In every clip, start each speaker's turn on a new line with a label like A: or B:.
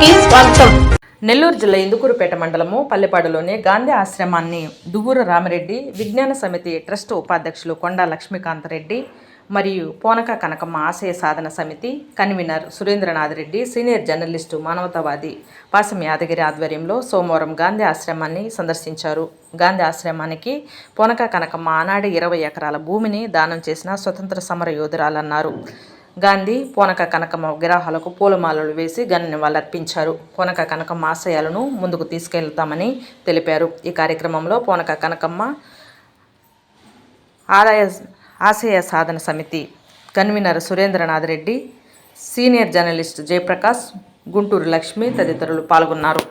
A: కి స్వాగతం.
B: నెల్లూరు జిల్లా ఇందుకూరుపేట మండలము పల్లెపాడులోని గాంధీ ఆశ్రమాన్ని దువ్వూరు రామరెడ్డి విజ్ఞాన సమితి ట్రస్ట్ ఉపాధ్యక్షులు కొండా లక్ష్మీకాంత్ రెడ్డి మరియు పోనక కనకమ్మ ఆశయ సాధన సమితి convener Surendranath Reddy senior journalist మానవతావాది Pasam Yadagiri ఆధ్వర్యంలో సోమవారం గాంధీ ఆశ్రమాన్ని సందర్శించారు. గాంధీ ఆశ్రమానికి పోనక కనకమ్మ ఆనాడు ఇరవై ఎకరాల భూమిని దానం చేసిన స్వతంత్ర సమర యోధురాలన్నారు. గాంధీ పోనక కనకమ్మ విగ్రహాలకు పూలమాలలు వేసి ఘన నివాళులర్పించారు పోనక కనకమ్మ ఆశయాలను ముందుకు తీసుకెళ్తామని తెలిపారు. ఈ కార్యక్రమంలో పోనక కనకమ్మ ఆదాయ ఆశయ సాధన సమితి convener Surendranath Reddy senior journalist Jayaprakash Guntur Lakshmi తదితరులు పాల్గొన్నారు.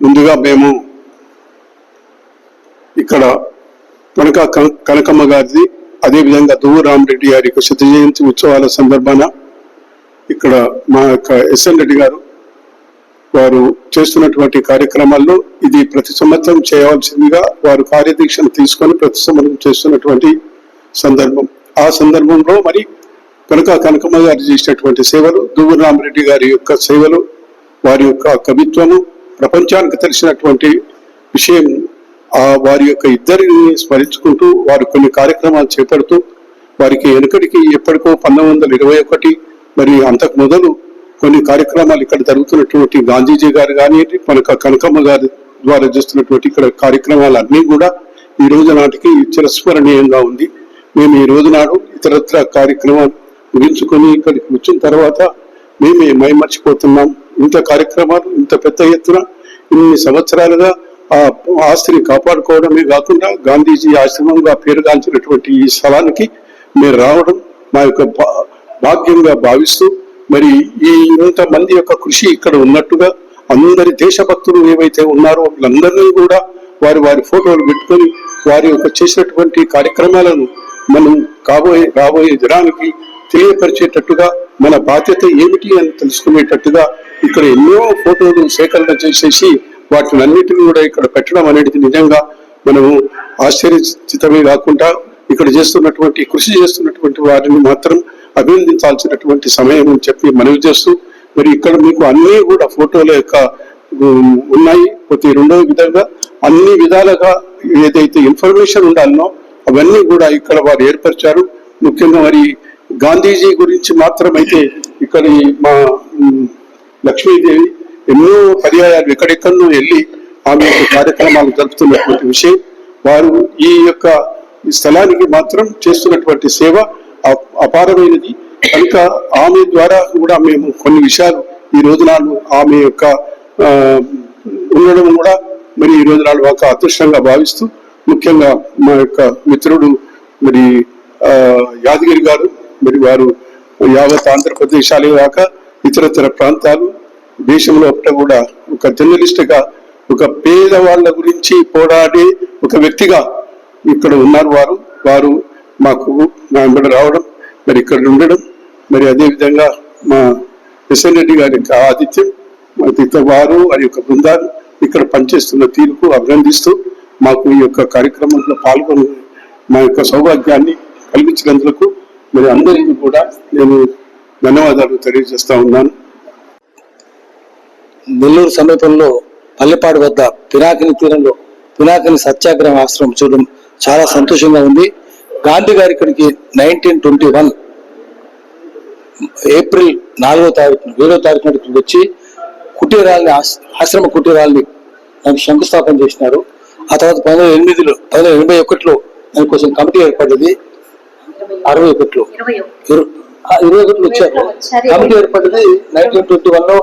C: ముందుగా మేము ఇక్కడ కనక కన- కనకమ్మ గారిది. అదేవిధంగా దువ్వు రామరెడ్డి గారి యొక్క శత జయంతి ఉత్సవాల సందర్భాన ఇక్కడ మా యొక్క ఎస్ఎన్ రెడ్డి గారు వారు చేస్తున్నటువంటి కార్యక్రమాల్లో ఇది ప్రతి సంవత్సరం చేయవలసిందిగా వారు కార్యదీక్షను తీసుకొని ప్రతి సంవత్సరం చేస్తున్నటువంటి సందర్భం. ఆ సందర్భంలో మరి కనుక కనకమ్మ గారు చేసినటువంటి సేవలు దువ్వు రామరెడ్డి గారి యొక్క సేవలు వారి యొక్క కవిత్వము ప్రపంచానికి తెలిసినటువంటి విషయం వారి యొక్క ఇద్దరిని స్మరించుకుంటూ వారు కొన్ని కార్యక్రమాలు చేపడుతూ వారికి వెనుకటికి ఎప్పటికో పంతొమ్మిది వందల ఇరవై ఒకటి మరి అంతకు మొదలు కొన్ని కార్యక్రమాలు ఇక్కడ జరుగుతున్నటువంటి గాంధీజీ గారు కానీ మనకు కనకమ్మ గారి ద్వారా చేస్తున్నటువంటి ఇక్కడ కార్యక్రమాలు అన్నీ కూడా ఈ రోజు నాటికి చిరస్మరణీయంగా ఉంది. మేము ఈ రోజు నాడు ఇతరత్ర కార్యక్రమాలు ముగించుకొని ఇక్కడికి వచ్చిన తర్వాత మేమే మైమర్చిపోతున్నాం. ఇంత కార్యక్రమాలు ఇంత పెద్ద ఎత్తున ఇన్ని సంవత్సరాలుగా ఆస్తిని కాపాడుకోవడమే కాకుండా గాంధీజీ ఆశ్రమంగా పేరుగాంచినటువంటి ఈ స్థలానికి మీరు రావడం మా యొక్క భా- భాగ్యంగా భావిస్తూ మరి ఈ ఇంతమంది యొక్క కృషి ఇక్కడ ఉన్నట్టుగా అందరి దేశభక్తులు ఏవైతే ఉన్నారో వాళ్ళందరినీ కూడా వారి వారి ఫోటోలు పెట్టుకొని వారి యొక్క చేసినటువంటి కార్యక్రమాలను మనం కాబోయే రాబోయే దినానికి తెలియపరిచేటట్టుగా మన బాధ్యత ఏమిటి అని తెలుసుకునేటట్టుగా ఇక్కడ ఎన్నో ఫోటోలు సేకరణ చేసేసి వాటిని అన్నిటిని కూడా ఇక్కడ పెట్టడం అనేది నిజంగా మనము ఆశ్చర్యచితమే కాకుండా ఇక్కడ చేస్తున్నటువంటి కృషి చేస్తున్నటువంటి వారిని మాత్రం అభినందించాల్సినటువంటి సమయం అని చెప్పి మనవి చేస్తూ మరి ఇక్కడ మీకు అన్నీ కూడా ఫోటోల యొక్క ఉన్నాయి. ప్రతి రెండవ విధంగా అన్ని విధాలుగా ఏదైతే ఇన్ఫర్మేషన్ ఉండాలనో అవన్నీ కూడా ఇక్కడ వారు ఏర్పరిచారు. ముఖ్యంగా మరి గాంధీజీ గురించి మాత్రమైతే ఇక్కడ మా లక్ష్మీదేవి ఎన్నో పర్యాయాలు ఎక్కడెక్కడో వెళ్ళి ఆమె యొక్క కార్యక్రమాలు జరుపుతున్నటువంటి విషయం వారు ఈ యొక్క స్థలానికి మాత్రం చేస్తున్నటువంటి సేవ అపారమైనది. కనుక ఆమె ద్వారా కూడా మేము కొన్ని విషయాలు ఈ రోజు నాడు ఆమె యొక్క ఉండడం కూడా మరి ఈ రోజు నాడు ఒక అదృష్టంగా భావిస్తూ ముఖ్యంగా మా యొక్క మిత్రుడు మరి యాదగిరి గారు మరి వారు యావత్ ఆంధ్రప్రదేశాలే కాక ఇతరతర ప్రాంతాలు దేశంలో ఒకట కూడా ఒక జర్నలిస్ట్గా ఒక పేదవాళ్ళ గురించి పోరాడే ఒక వ్యక్తిగా ఇక్కడ ఉన్నారు వారు. వారు మాకు మా వెంబడి రావడం మరి ఇక్కడ ఉండడం మరి అదేవిధంగా మా కిషన్ రెడ్డి గారి యొక్క ఆతిథ్యం మరి వారు వారి యొక్క బృందాలు ఇక్కడ పనిచేస్తున్న తీరుకు అభినందిస్తూ మాకు ఈ యొక్క కార్యక్రమంలో పాల్గొని మా యొక్క సౌభాగ్యాన్ని కల్పించినందుకు మరి అందరికీ కూడా నేను ధన్యవాదాలు తెలియజేస్తా ఉన్నాను.
D: నెల్లూరు సమీపంలో పల్లెపాడు వద్ద పినాకిని తీరంలో పినాకిని సత్యాగ్రహం ఆశ్రమం చూడడం చాలా సంతోషంగా ఉంది. గాంధీ గారి ఇక్కడికి నైన్టీన్ ట్వంటీ వన్ ఏప్రిల్ నాలుగో తారీఖు ఏడో తారీఖు నాడు ఇక్కడికి వచ్చి కుటీరాల్ని ఆశ్- ఆశ్రమ కుటీరాల్ని దానికి శంకుస్థాపన చేసినారు. ఆ తర్వాత పంతొమ్మిది ఎనిమిదిలో పంతొమ్మిది ఎనభై ఒకటిలో దానికోసం కమిటీ ఏర్పడింది అరవై ఒకటిలో. ఇరవై ఒకటిలో వచ్చారు. కమిటీ ఏర్పడింది నైన్టీన్ ట్వంటీ వన్లో.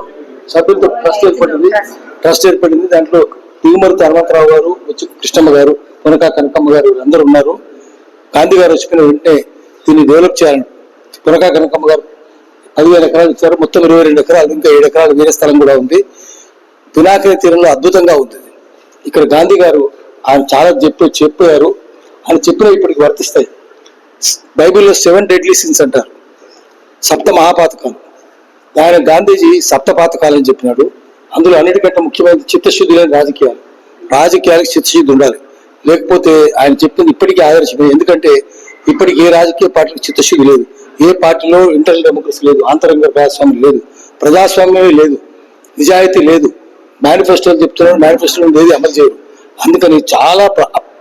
D: సభ్యులతో ట్రస్ట్ ఏర్పడింది. ట్రస్ట్ ఏర్పడింది. దాంట్లో దిగుమతి హనుమంతరావు గారు వచ్చి కృష్ణమ్మ గారు కొనక కనకమ్మ గారు అందరూ ఉన్నారు. గాంధీ గారు వచ్చిన వెంటనే దీన్ని డెవలప్ చేయాలని కొనక కనకమ్మ గారు పదివేల ఎకరాలు ఇచ్చారు. మొత్తం ఇరవై రెండు ఎకరాలు ఇంకా ఏడు ఎకరాలు వేరే స్థలం కూడా ఉంది. పినాకిని తీరంలో అద్భుతంగా ఉంది ఇక్కడ గాంధీ గారు ఆయన చాలా చెప్పి చెప్పారు. ఆయన చెప్పిన ఇప్పటికి వర్తిస్తాయి. బైబిల్లో సెవెన్ డెడ్లీ సిన్స్ అంటారు. సప్త మహాపాతకాలు. ఆయన గాంధీజీ సప్తపాతకాలం చెప్పినాడు. అందులో అన్నిటికంటే ముఖ్యమైనది చిత్తశుద్ధి లేని రాజకీయాలు. రాజకీయాలకు చిత్తశుద్ధి ఉండాలి. లేకపోతే ఆయన చెప్పింది ఇప్పటికీ ఆదర్శమే. ఎందుకంటే ఇప్పటికి ఏ రాజకీయ పార్టీకి చిత్తశుద్ధి లేదు. ఏ పార్టీలో ఇంటర్నల్ డెమోక్రసీ లేదు. ఆంతరంగ ప్రజాస్వామ్యం లేదు. ప్రజాస్వామ్యమే లేదు. నిజాయితీ లేదు. మేనిఫెస్టోలు చెప్తున్నారు మేనిఫెస్టోలు ఏది అమలు చేయరు. అందుకని చాలా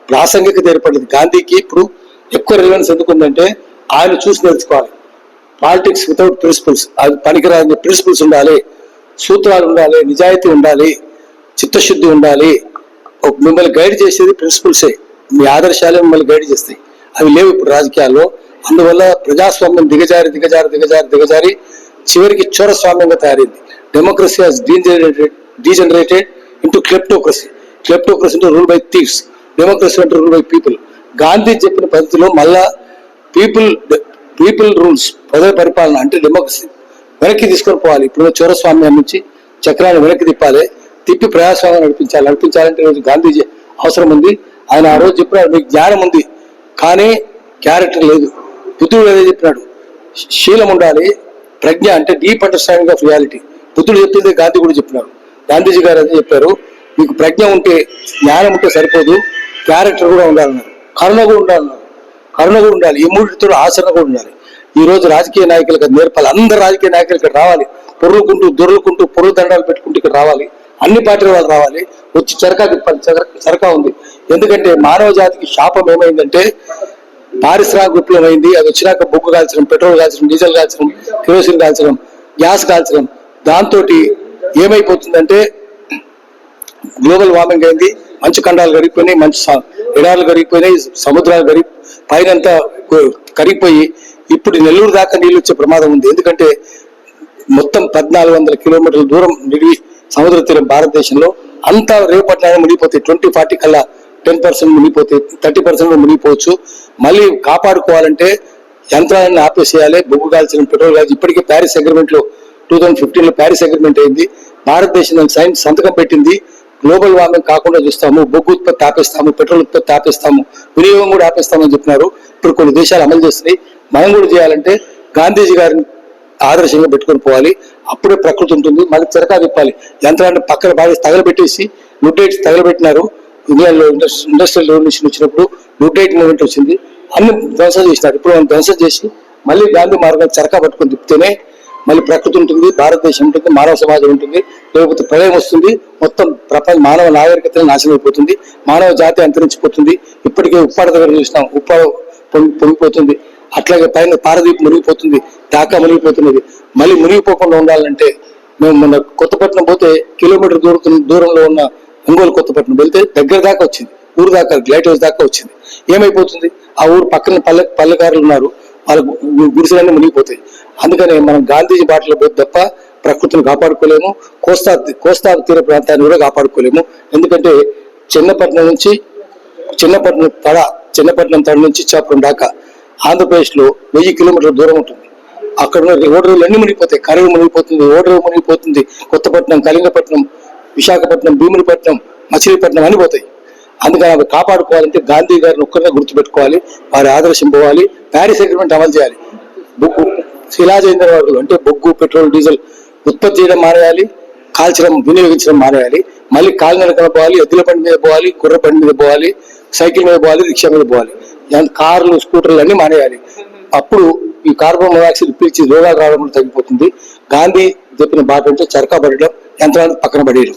D: ప్రాసంగికత ఏర్పడింది. గాంధీకి ఇప్పుడు ఎక్కువ రిలవెన్స్ ఎందుకుందంటే ఆయన చూసి నేర్చుకోవాలి. పాలిటిక్స్ వితౌట్ ప్రిన్సిపల్స్ అది పనికిరాని ప్రిన్సిపల్స్ ఉండాలి సూత్రాలు ఉండాలి నిజాయితీ ఉండాలి చిత్తశుద్ధి ఉండాలి. మిమ్మల్ని గైడ్ చేసేది ప్రిన్సిపల్సే. మీ ఆదర్శాలే మిమ్మల్ని గైడ్ చేస్తాయి. అవి లేవు ఇప్పుడు రాజకీయాల్లో. అందువల్ల ప్రజాస్వామ్యం దిగజారి దిగజారి దిగజారి దిగజారి. చివరికి చోరస్వామ్యంగా తయారైంది. Democracy has degenerated degenerated into kleptocracy kleptocracy అంటే రూల్ బై థీవ్స్ డెమోక్రసీ అంటే రూల్ బై పీపుల్ గాంధీ చెప్పిన పద్ధతిలో మళ్ళా పీపుల్ పీపుల్ రూల్స్ ప్రజల పరిపాలన అంటే డెమోక్రసీ వెనక్కి తీసుకొని పోవాలి. ఇప్పుడు చౌరస్వామ్యం నుంచి చక్రాన్ని వెనక్కి తిప్పాలి. తిప్పి ప్రజాస్వామ్యం నడిపించాలి. నడిపించాలంటే ఈరోజు గాంధీజీ అవసరం ఉంది. ఆయన ఆ రోజు చెప్పినాడు మీకు జ్ఞానం ఉంది కానీ క్యారెక్టర్ లేదు. బుద్ధుడు ఏదో చెప్పినాడు. శీలం ఉండాలి. ప్రజ్ఞ అంటే డీప్ అండర్స్టాండింగ్ ఆఫ్ రియాలిటీ బుద్ధుడు చెప్పింది గాంధీ కూడా చెప్పినారు గాంధీజీ గారు అదే చెప్పారు. మీకు ప్రజ్ఞ ఉంటే జ్ఞానం ఉంటే సరిపోదు. క్యారెక్టర్ కూడా ఉండాలన్నారు. కరుణ కూడా ఉండాలన్నారు. కరుణ కూడా ఉండాలి ఈ మూడితో ఆచరణ కూడా ఉండాలి. ఈ రోజు రాజకీయ నాయకులకు నేర్పాలి అందరు రాజకీయ నాయకులు ఇక్కడ రావాలి. పొర్రుకుంటూ దొర్లుకుంటూ పొరుగు దండాలు పెట్టుకుంటూ ఇక్కడ రావాలి. అన్ని పార్టీల వాళ్ళు రావాలి. వచ్చి చరకా తిప్పాలి చరక- చరకా ఉంది. ఎందుకంటే మానవ జాతికి శాపం ఏమైందంటే పారిశ్రామిక విప్లవం అయింది అది వచ్చినాక బొగ్గు కాల్చడం పెట్రోల్ కాల్చడం డీజిల్ కాల్చడం కిరోసిన్ కాల్చడం గ్యాస్ కాల్చడం. దాంతో ఏమైపోతుందంటే గ్లోబల్ వార్మింగ్ అయింది. మంచు ఖండాలు కరిగిపోయినాయి మంచు ఎడారులు కరిగిపోయినాయి సముద్రాలు కరిగి పైనంతా కరిగిపోయి ఇప్పుడు నెల్లూరు దాకా నీళ్ళు వచ్చే ప్రమాదం ఉంది. ఎందుకంటే మొత్తం పద్నాలుగు వందల కిలోమీటర్ల దూరం నిడివి సముద్ర తీరం భారతదేశంలో. అంతా రేపట్లనే మునిగిపోతాయి ట్వంటీ ఫార్టీ కల్లా టెన్ పర్సెంట్ మునిగిపోతాయి థర్టీ పర్సెంట్ మునిగిపోవచ్చు. మళ్ళీ కాపాడుకోవాలంటే యంత్రాలను ఆపేసేయాలి. బొగ్గు కాల్చిన పెట్రోల్ కాల్చి ఇప్పటికే ప్యారిస్ అగ్రిమెంట్లో టూ థౌజండ్ ఫిఫ్టీన్లో ప్యారిస్ అగ్రిమెంట్ అయింది. భారతదేశం సైన్స్ సంతకం పెట్టింది. గ్లోబల్ వార్మింగ్ కాకుండా చూస్తాము బొగ్గు ఉత్పత్తి ఆపేస్తాము పెట్రోల్ ఉత్పత్తి ఆపేస్తాము వినియోగం కూడా ఆపేస్తామని చెప్పినారు. ఇప్పుడు కొన్ని దేశాలు అమలు చేస్తున్నాయి. మనం కూడా చేయాలంటే గాంధీజీ గారిని ఆదర్శంగా పెట్టుకొని పోవాలి. అప్పుడే ప్రకృతి ఉంటుంది. మళ్ళీ చిరకా తిప్పాలి యంత్రాన్ని పక్కన బాగా తగలబెట్టేసి లుడ్డేట్ తగలబెట్టినారు. ఇండియాలో ఇండస్ట్రియల్ రెవల్యూషన్ వచ్చినప్పుడు లుడ్డేట్ మూమెంట్ వచ్చింది. అన్ని ధ్వంసం చేసినారు. ఇప్పుడు మనం ధ్వంసం చేసి మళ్ళీ గాంధీ మార్గం చరకా పట్టుకొని తిప్పితేనే మళ్ళీ ప్రకృతి ఉంటుంది భారతదేశం ఉంటుంది మానవ సమాజం ఉంటుంది లేకపోతే ప్రళయం వస్తుంది మొత్తం ప్రపంచ మానవ నాగరికత నాశనం అయిపోతుంది మానవ జాతి అంతరించిపోతుంది ఇప్పటికే ఉప్పాడ దగ్గర చూసినాం ఉప్పాడ పొంగిపోతుంది అట్లాగే పైన పారదీప్ మునిగిపోతుంది దాకా మునిగిపోతున్నది. మళ్ళీ మునిగిపోకుండా ఉండాలంటే మేము మన కొత్తపట్నం పోతే కిలోమీటర్ దూరం దూరంలో ఉన్న ఒంగోలు కొత్తపట్నం వెళ్తే దగ్గర దాకా వచ్చింది ఊరు దాకా గ్లైట్ హౌస్ దాకా వచ్చింది. ఏమైపోతుంది? ఆ ఊరు పక్కన పల్లె పల్లెకారులు ఉన్నారు వాళ్ళ గు- గుడిసెలన్నీ మునిగిపోతాయి. అందుకనే మనం గాంధీజీ బాటలో పోతే తప్ప ప్రకృతిని కాపాడుకోలేము కోస్తా కోస్తా తీర ప్రాంతాన్ని కూడా కాపాడుకోలేము. ఎందుకంటే చిన్నపట్నం నుంచి చిన్నపట్నం తడ చిన్నపట్నం తడ నుంచి ఇచ్చాపురం దాకా ఆంధ్రప్రదేశ్లో వెయ్యి కిలోమీటర్ల దూరం ఉంటుంది. అక్కడ ఉన్న ఓడరేవులు అన్ని మునిగిపోతాయి. కరువు మునిగిపోతుంది ఓడరేవు మునిగిపోతుంది కొత్తపట్నం కళింగపట్నం విశాఖపట్నం భీమునిపట్నం మచిలీపట్నం అని పోతాయి. అందుకని అవి కాపాడుకోవాలంటే గాంధీ గారిని ఒక్కరిగా గుర్తుపెట్టుకోవాలి వారి ఆదర్శం పోవాలి ప్యారిస్ అగ్రిమెంట్ అమలు చేయాలి. బుక్ శిలాజేంద్ర వర్గులు అంటే బొగ్గు పెట్రోల్ డీజిల్ ఉత్పత్తి చేయడం మానేయాలి కాల్చడం వినియోగించడం మానేయాలి మళ్ళీ కాలినడకన పోవాలి ఎద్దుల బండి మీద పోవాలి కుర్ర బండి మీద పోవాలి సైకిల్ మీద పోవాలి రిక్షా మీద పోవాలి. కార్లు స్కూటర్లు అన్ని మానేయాలి. అప్పుడు ఈ కార్బన్ మొనాక్సైడ్ పీల్చి రోగా రావడం కూడా తగ్గిపోతుంది. గాంధీ చెప్పిన బాట అంటే చరకా పడడం యంత్రాలు పక్కన పడేయడం.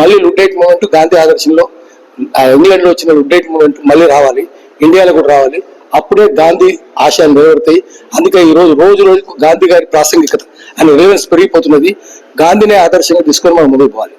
D: మళ్ళీ లుడ్డైట్ మూమెంట్ గాంధీ ఆదర్శంలో ఆ వచ్చిన లుడ్డైట్ మూమెంట్ మళ్ళీ రావాలి. ఇండియాలో కూడా రావాలి. అప్పుడే గాంధీ ఆశయాలు నెరవేరుతాయి. అందుకే ఈ రోజు రోజు రోజుకు గాంధీ గారి ప్రాసంగికత అనే రిలవెన్స్ పెరిగిపోతున్నది. గాంధీనే ఆదర్శంగా తీసుకొని మనం ముందుకు పోవాలి.